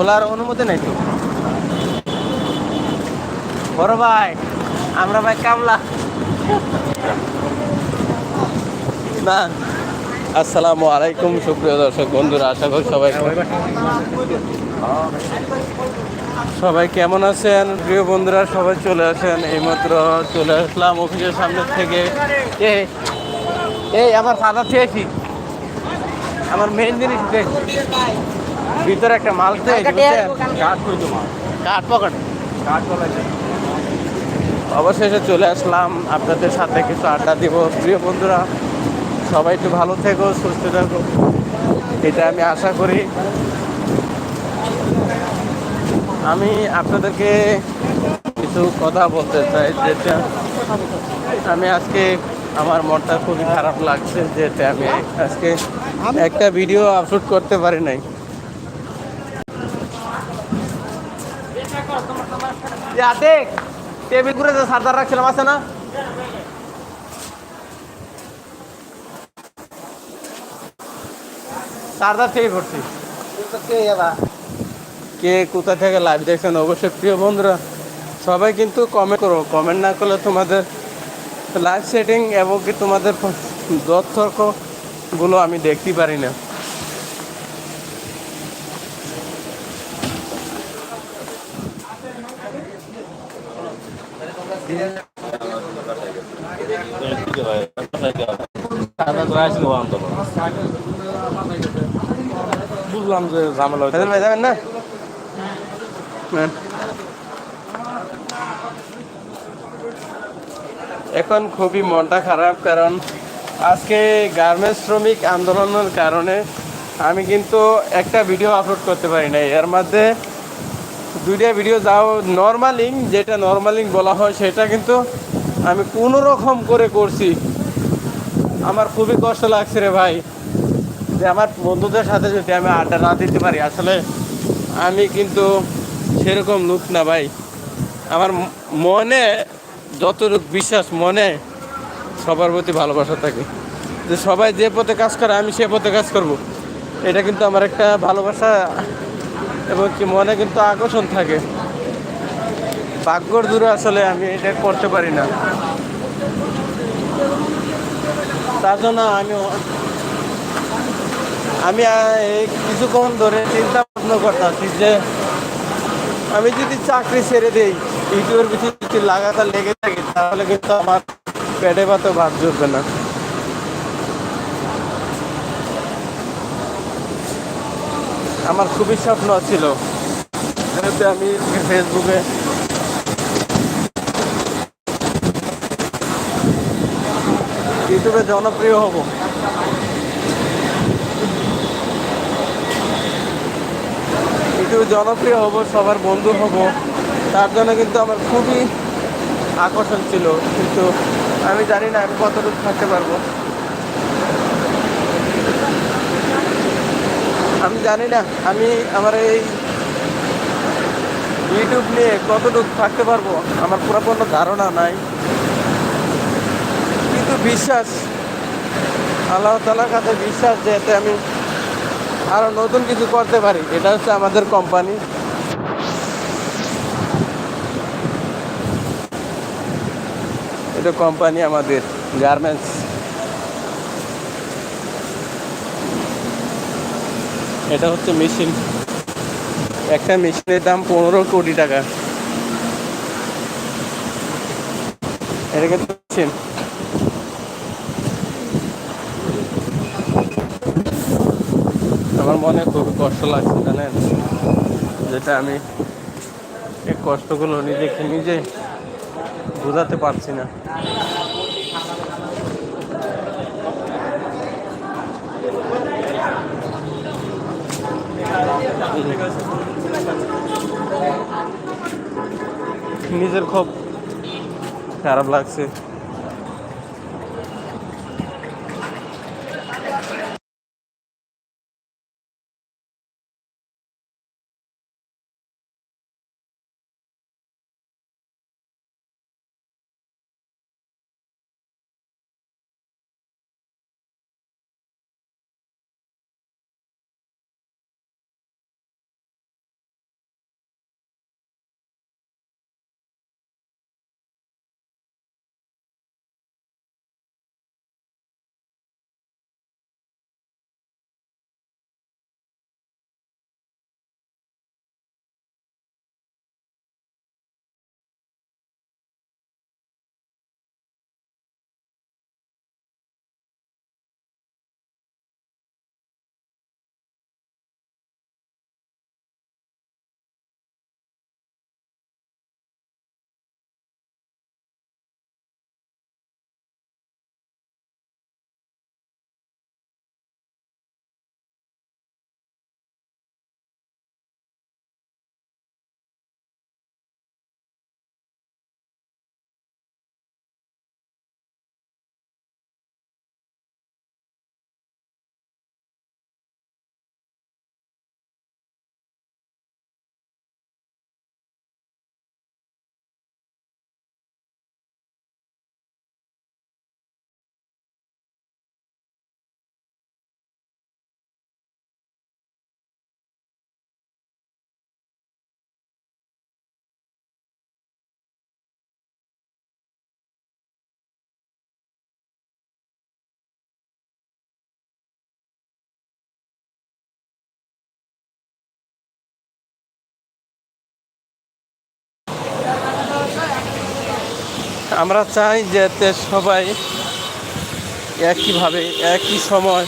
খোলার অনুমতি নাই তো। বড় ভাই আমরা ভাই কামলা। না। আসসালামু আলাইকুম সুপ্রিয় দর্শক বন্ধুরা আশা করি সবাই সবাই কেমন আছেন? প্রিয় বন্ধুরা সবাই চলে আসেন। এইমাত্র চলে আসলাম অফিসের সামনে থেকে। এই আমার ফাদার চেয়েছি আমার মেইন জিনিস ভিতরে একটা মাল কাঠ তোমার কাঠ পকেটে। কাঠ চলাইছে অবশেষে চলে আসলাম। আপনাদের সাথে কিছু আড্ডা দিব। প্রিয় বন্ধুরা সবাই একটু ভালো থেকো সুস্থ থাকো। এটা আমি আশা করি। আমি আপনাদেরকে কিছু কথা বলতে চাই যেটা আমি আজকে আমার মনটা খুবই খারাপ লাগছে যেটা আমি আজকে একটা ভিডিও আপলোড করতে পারি নাই। টেবিল করে যে রাখছিলাম, আছে না? কে কোথা থেকে লাইভ অবশ্যই প্রিয় বন্ধুরা, সবাই কিন্তু কমেন্ট করো। কমেন্ট না করলে তোমাদের লাইভ সেটিং এবং কি তোমাদের আমি দেখতে পারি না। বুঝলাম যে ঝামেলা হয়েছে ভাই যাবেন না? এখন খুবই মনটা খারাপ কারণ আজকে গার্মেন্টস শ্রমিক আন্দোলনের কারণে আমি কিন্তু একটা ভিডিও আপলোড করতে পারি না এর মধ্যে দুইটা ভিডিও যাও নর্মালিং যেটা নর্মালিং বলা হয়, সেটা কিন্তু আমি কোনো রকম করে করছি। আমার খুবই কষ্ট লাগছে রে ভাই। যে আমার বন্ধুদের সাথে যদি আমি আড্ডা না দিতে পারি, আসলে আমি কিন্তু সেরকম লোক না ভাই। আমার মনে, যতটুকু বিশ্বাস মনে, সবার প্রতি ভালোবাসা থাকে। যে সবাই যে পথে কাজ করে, আমি সে পথে কাজ করব। এটা কিন্তু আমার একটা ভালোবাসা। এবং কি মনে কিন্তু আকর্ষণ থাকে। ভাগ্যর দূরে আসলে আমি এটা করতে পারি না। তার জন্য আমি আমি কিছুক্ষণ ধরে চিন্তা ভাবনা করতেছি যে, আমি যদি চাকরি ছেড়ে দিই, ইউটিউবের পিছনে যদি লাগাতার লেগে থাকি, তাহলে কিন্তু আমার পেটে পাতে ভাত জুটবে না। আমার খুবই স্বপ্ন ছিল। যেহেতু আমি ফেসবুকে ইউটিউবে জনপ্রিয় হব। ইউটিউবে জনপ্রিয় হব, সবার বন্ধু হব। তার জন্য কিন্তু আমার খুবই আকর্ষণ ছিল। কিন্তু আমি জানি না আমি কতটুকু থাকতে পারব। আমি জানি না, আমি আমার এই ইউটিউব নিয়ে কতটুকু থাকতে পারব, আমার পুরো কোনো ধারণা নাই। কিন্তু বিশ্বাস, আল্লাহ তালার কাছে বিশ্বাস যে এতে আমি আরও নতুন কিছু করতে পারি, এটা হচ্ছে আমাদের কোম্পানি এটা কোম্পানি আমাদের গার্মেন্টস এটা হচ্ছে মেশিন। একটা মেশিনের দাম পনেরো কোটি টাকা। এটা কিন্তু মেশিন। আমার মনে খুবই কষ্ট লাগছে, জানেন? যেটা আমি এই কষ্টগুলো নিজেকে নিজে বোঝাতে পারছি না। নিজের খুব খারাপ লাগছে। আমরা চাই যাতে সবাই একইভাবে, একই সময়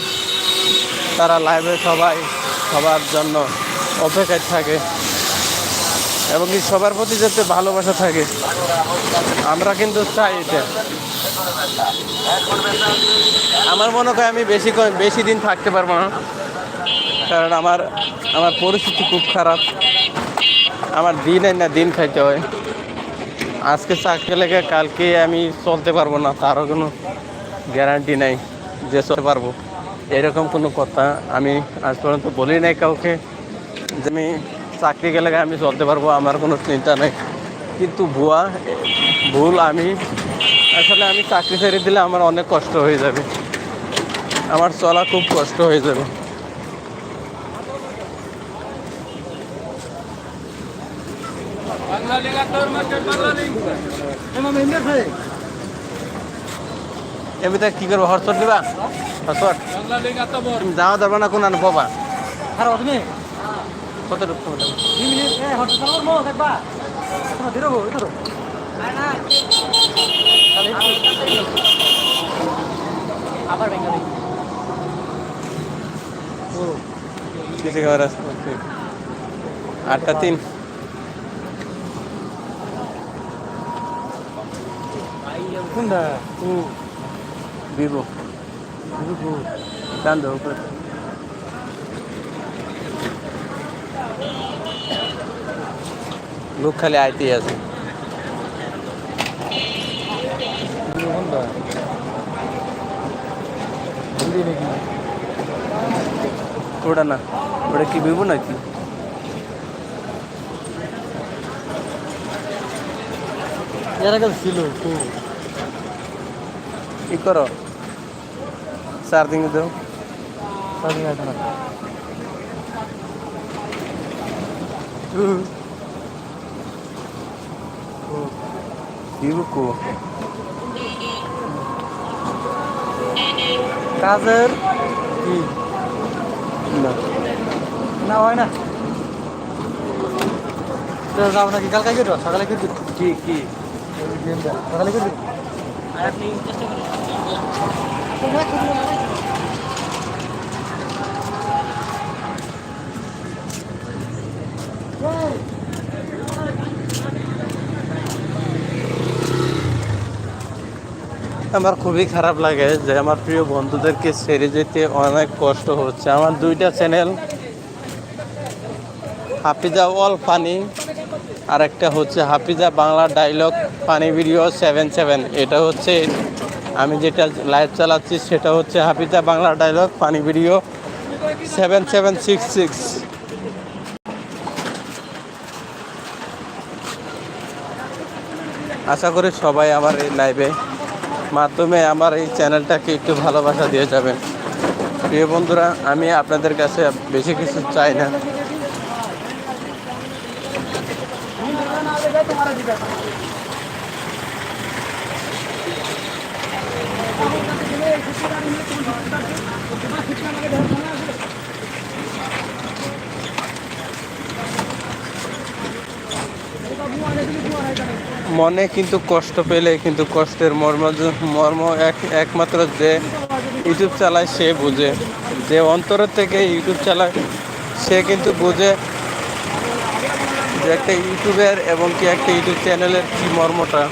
তারা লাইভে সবাই সবার জন্য অপেক্ষায় থাকে এবং সবার প্রতি যাতে ভালোবাসা থাকে। আমরা কিন্তু চাই এটা। আমার মনে হয় আমি বেশি বেশি দিন থাকতে পারব না। কারণ আমার আমার পরিস্থিতি খুব খারাপ। আমার দিন না দিন খাইতে হয়। আজকে চাকরি লেগে কালকে আমি চলতে পারব না, তারও কোনো গ্যারান্টি নাই যে চলতে পারব। এরকম কোনো কথা আমি আজ পর্যন্ত বলি নাই কাউকে যে আমি চাকরি গেলে আমি চলতে পারব, আমার কোনো চিন্তা নেই। কিন্তু ভুয়া, ভুল আমি, আসলে আমি চাকরি ছেড়ে দিলে আমার অনেক কষ্ট হয়ে যাবে। আমার চলা খুব কষ্ট হয়ে যাবে। এমনিতে কি করব হরচট দিবা? হরচট তুমি যাওয়া যাবে না কোন বাবা খারাপ তুমি কত রূপ আবার বেঙ্গালি। ও আটটা তিন। কোনটা ও ভিভো টান দাও উপরে লোক খালি আইতেই আছে কোনটা বুঝলি নাকি ওটা না ওটা কি ভিভো নাকি এর আগে ছিল তো কি করো? চার্জিং দাও। সামনে আছে না ভিভো কো কাজের? কি? না। না হয় না। যাব নাকি কালকে কেটে সকালে কেটে কি কি? সকালে কেটে আমার খুবই খারাপ লাগে যে আমার প্রিয় বন্ধুদেরকে ছেড়ে যেতে অনেক কষ্ট হচ্ছে। আমার দুইটা চ্যানেল, হাফিজা অল ফানি আর একটা হচ্ছে Hafiza Bangla dialogue. Funny video seven seven. এটা হচ্ছে আমি যেটা লাইভ চালাচ্ছি, সেটা হচ্ছে Hafiza Bangla dialogue funny video seven seven six six. আশা করি সবাই আমার এই লাইভে মাধ্যমে আমার এই চ্যানেলটাকে একটু ভালোবাসা দিয়ে যাবেন। প্রিয় বন্ধুরা, আমি আপনাদের কাছে বেশি কিছু চাই না। মনে কিন্তু কষ্ট পেলে কিন্তু কষ্টের মর্ম মর্ম এক একমাত্র যে ইউটিউব চালায় সে বুঝে। যে অন্তর থেকে ইউটিউব চালায় সে কিন্তু বুঝে যে একটা ইউটিউবের এবং কি একটা ইউটিউব চ্যানেলের কি মর্মটা।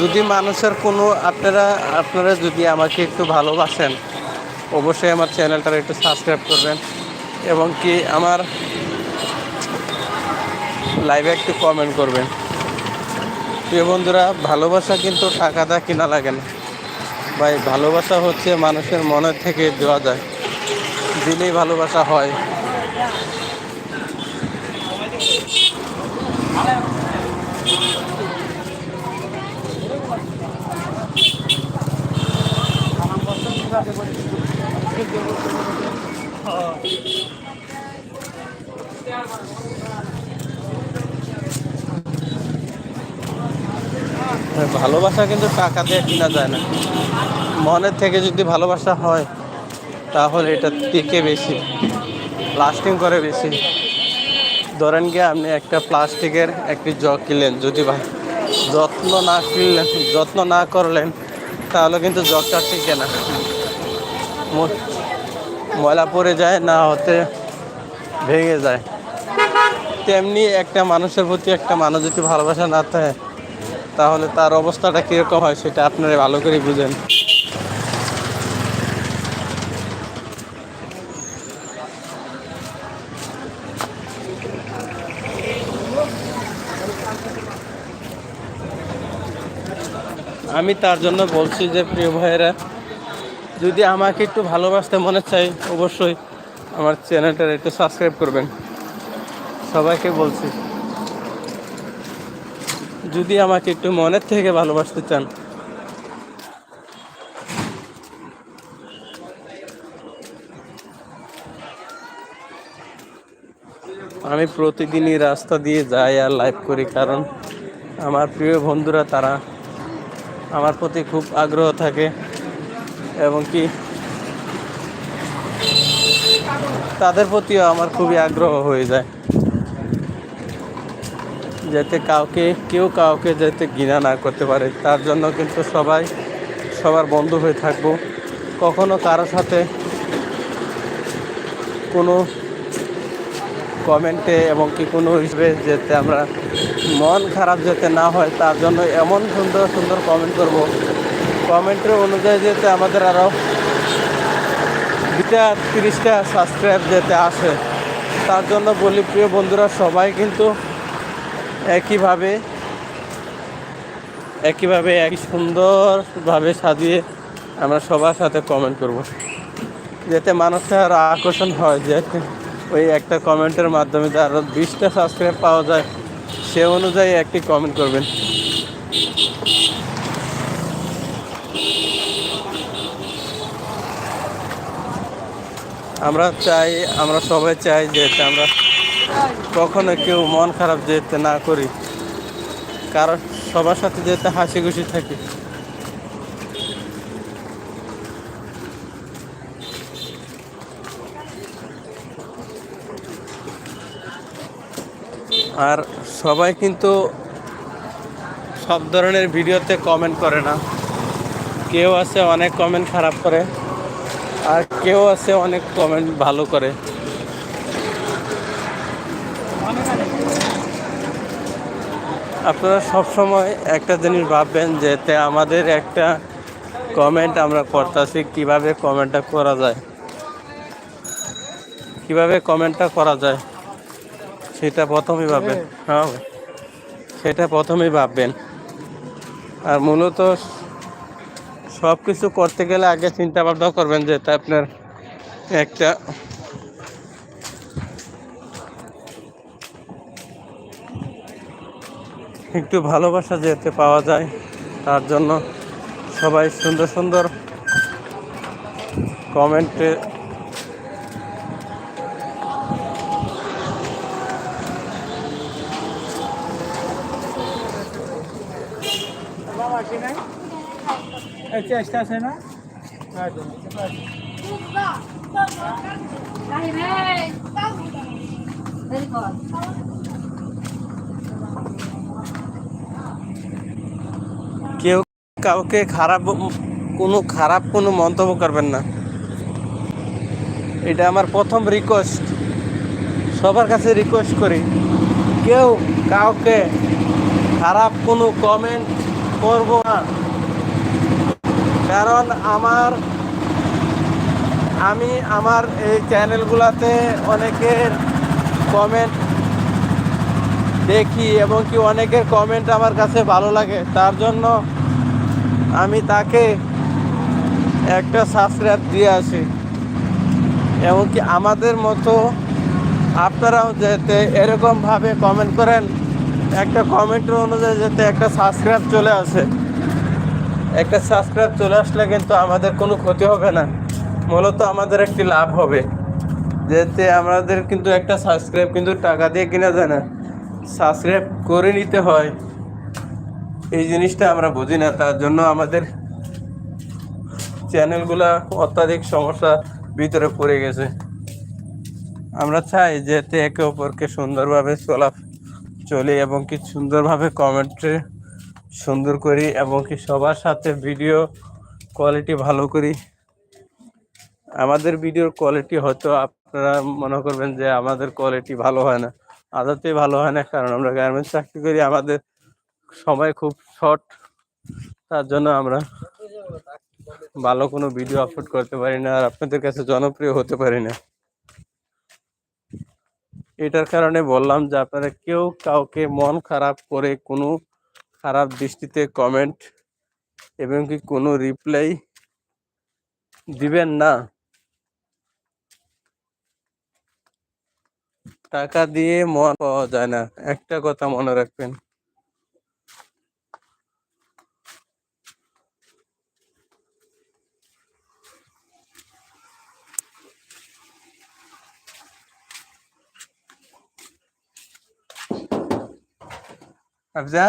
যদি মানুষের কোনো, আপনারা আপনারা যদি আমাকে একটু ভালোবাসেন, অবশ্যই আমার চ্যানেলটা একটু সাবস্ক্রাইব করবেন এবং কি আমার লাইভে একটু কমেন্ট করবেন। প্রিয় বন্ধুরা, ভালোবাসা কিন্তু টাকা দা কিনা লাগে না। ভাই ভালোবাসা হচ্ছে মানুষের মনের থেকে দেওয়া যায়। দিলেই ভালোবাসা হয়। ভালোবাসা কিন্তু টাকা দিয়ে কিনা যায় না। মনের থেকে যদি ভালোবাসা হয়, তাহলে এটা টিকে বেশি লাস্টিং করে বেশি। ধরেন গিয়ে আপনি একটা প্লাস্টিকের একটি জগ কিনলেন, যদি যত্ন না কিনলেন, যত্ন না করলেন, তাহলে কিন্তু জগটা টিকে না। ময়লা পড়ে যায়, না হতে ভেঙে যায়। তেমনি একটা মানুষের প্রতি একটা মানুষ যদি ভালোবাসা না থাকে তাহলে তার অবস্থাটা কীরকম হয় সেটা আপনারা ভালো করে বুঝেন। আমি তার জন্য বলছি যে, প্রিয় ভাইয়েরা, যদি আমাকে একটু ভালোবাসতে মনে চাই, অবশ্যই আমার চ্যানেলটা একটু সাবস্ক্রাইব করবেন। সবাইকে বলছি। যদি আমাকে একটু মনের থেকে ভালোবাসতে চান। আমি প্রতিদিনই রাস্তা দিয়ে যাই আর লাইভ করি কারণ আমার প্রিয় বন্ধুরা তারা আমার প্রতি খুব আগ্রহ থাকে এবং কি তাদের প্রতিও আমার খুবই আগ্রহ হয়ে যায়। যাতে কাউকে, কেউ কাউকে যাতে ঘৃণা না করতে পারে। তার জন্য কিন্তু সবাই, সবার বন্ধু হয়ে থাকব। কখনো কারও সাথে কোনো কমেন্টে এবং কি কোনো হিসেবে যেতে আমরা মন খারাপ যাতে না হয়, তার জন্য এমন সুন্দর সুন্দর কমেন্ট করব। কমেন্টের অনুযায়ী যাতে আমাদের আরও দুটা তিরিশটা সাবস্ক্রাইব যেতে আসে। তার জন্য বলি, প্রিয় বন্ধুরা, সবাই কিন্তু একইভাবে একইভাবে একই সুন্দরভাবে সাজিয়ে আমরা সবার সাথে কমেন্ট করব। যাতে মানুষের আকর্ষণ হয় যে ওই একটা কমেন্টের মাধ্যমে আরও বিশটা সাবস্ক্রাইব পাওয়া যায়, সে অনুযায়ী একটি কমেন্ট করবেন। আমরা চাই, আমরা সবাই চাই যে আমরা কখনো কেউ মন খারাপ যেতে না করি। কারণ সবার সাথে যেতে হাসি খুশি থাকি। আর সবাই কিন্তু সব ধরনের ভিডিওতে কমেন্ট করে না। কেউ আছে অনেক কমেন্ট খারাপ করে, আর কেউ আছে অনেক কমেন্ট ভালো করে। আপনারা সব সময় একটা জিনিস ভাববেন যে তে আমাদের একটা কমেন্ট আমরা করতেছি কীভাবে কমেন্টটা করা যায়। কীভাবে কমেন্টটা করা যায় সেটা প্রথমেই ভাববেন। হ্যাঁ। সেটা প্রথমেই ভাববেন। আর মূলত সব কিছু করতে গেলে আগে চিন্তা ভাবনা করবেন যে তা আপনার একটা একটু ভালোবাসা যেতে পাওয়া যায় তার জন্য সবাই সুন্দর সুন্দর কমেন্টে চেষ্টা আছে না. Very good. কেউ কাউকে খারাপ, কোনো খারাপ কোনো মন্তব্য করবেন না। এটা আমার প্রথম রিকোয়েস্ট সবার কাছে রিকোয়েস্ট করি। কেউ কাউকে খারাপ কোনো কমেন্ট করব না। কারণ আমার, আমি আমার এই চ্যানেলগুলোতে অনেকের কমেন্ট দেখি এবং কি অনেকের কমেন্ট আমার কাছে ভালো লাগে। তার জন্য আমি তাকে একটা সাবস্ক্রাইব দিয়ে আসি। এমনকি আমাদের মতো আপনারাও যাতে এরকমভাবে কমেন্ট করেন, একটা কমেন্টের অনুযায়ী যাতে একটা সাবস্ক্রাইব চলে আসে। একটা সাবস্ক্রাইব চলে আসলে কিন্তু আমাদের কোনো ক্ষতি হবে না। মূলত আমাদের একটি লাভ হবে। যেতে আমাদের কিন্তু একটা সাবস্ক্রাইব কিন্তু টাকা দিয়ে কিনা যায় না। সাবস্ক্রাইব করে নিতে হয়। এই জিনিসটা আমরা বুঝি না, তার জন্য আমাদের চ্যানেলগুলা অত্যাধিক সমস্যা ভিতরে পড়ে গেছে। আমরা চাই যাতে একে অপরকে সুন্দরভাবে চলা চলি এবং কি সুন্দরভাবে কমেন্টে সুন্দর করি এবং কি সবার সাথে ভিডিও কোয়ালিটি ভালো করি। আমাদের ভিডিওর কোয়ালিটি হয়তো আপনারা মনে করবেন যে আমাদের কোয়ালিটি ভালো হয় না। আদতেই ভালো হয় না, কারণ আমরা গার্মেন্টস চাকরি করি, আমাদের সময় খুব শর্ট তার জন্য আমরা ভালো কোনো ভিডিও আপলোড করতে পারি না, আর আপনাদের কাছে জনপ্রিয় হতে পারি না। এটার কারণে বললাম যে আপনারা কেউ কাউকে মন খারাপ করে কোনো খারাপ দৃষ্টিতে কমেন্ট এবং কি কোনো রিপ্লাই দিবেন না। টাকা দিয়ে মন পাওয়া যায় না। একটা কথা মনে রাখবেন আফজা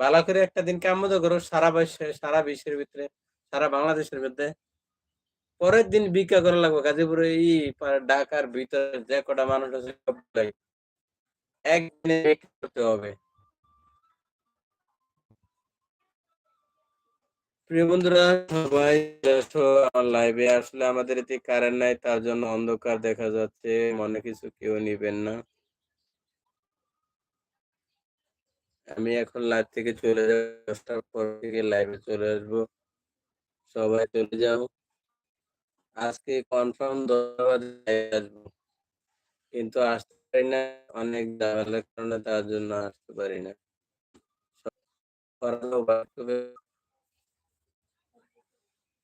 ভালো করে একটা দিন কাম তো করো, সারা বিশ্বে, সারা বিশ্বের ভিতরে, সারা বাংলাদেশের মধ্যে। পরের দিন ভিক্ষা করা লাগবে। গাজীপুরে এই ঢাকার ভিতরে যে কটা মানুষ আছে একদিনে করতে হবে। প্রিয় বন্ধুরা, সবাই আমার লাইভে আসলে আমাদের এতে কারেন্ট নাই, তার জন্য অন্ধকার দেখা যাচ্ছে। মনে কিছু কেউ নিবেন না। আমি এখন লাইভ থেকে চলে যাব, দশটার পর থেকে লাইভে চলে আসব। সবাই চলে যাও। আজকে কনফার্ম ধন্যবাদ আসব। কিন্তু আসতে পারি না, অনেক ঝামেলার কারণে তার জন্য আসতে পারি না।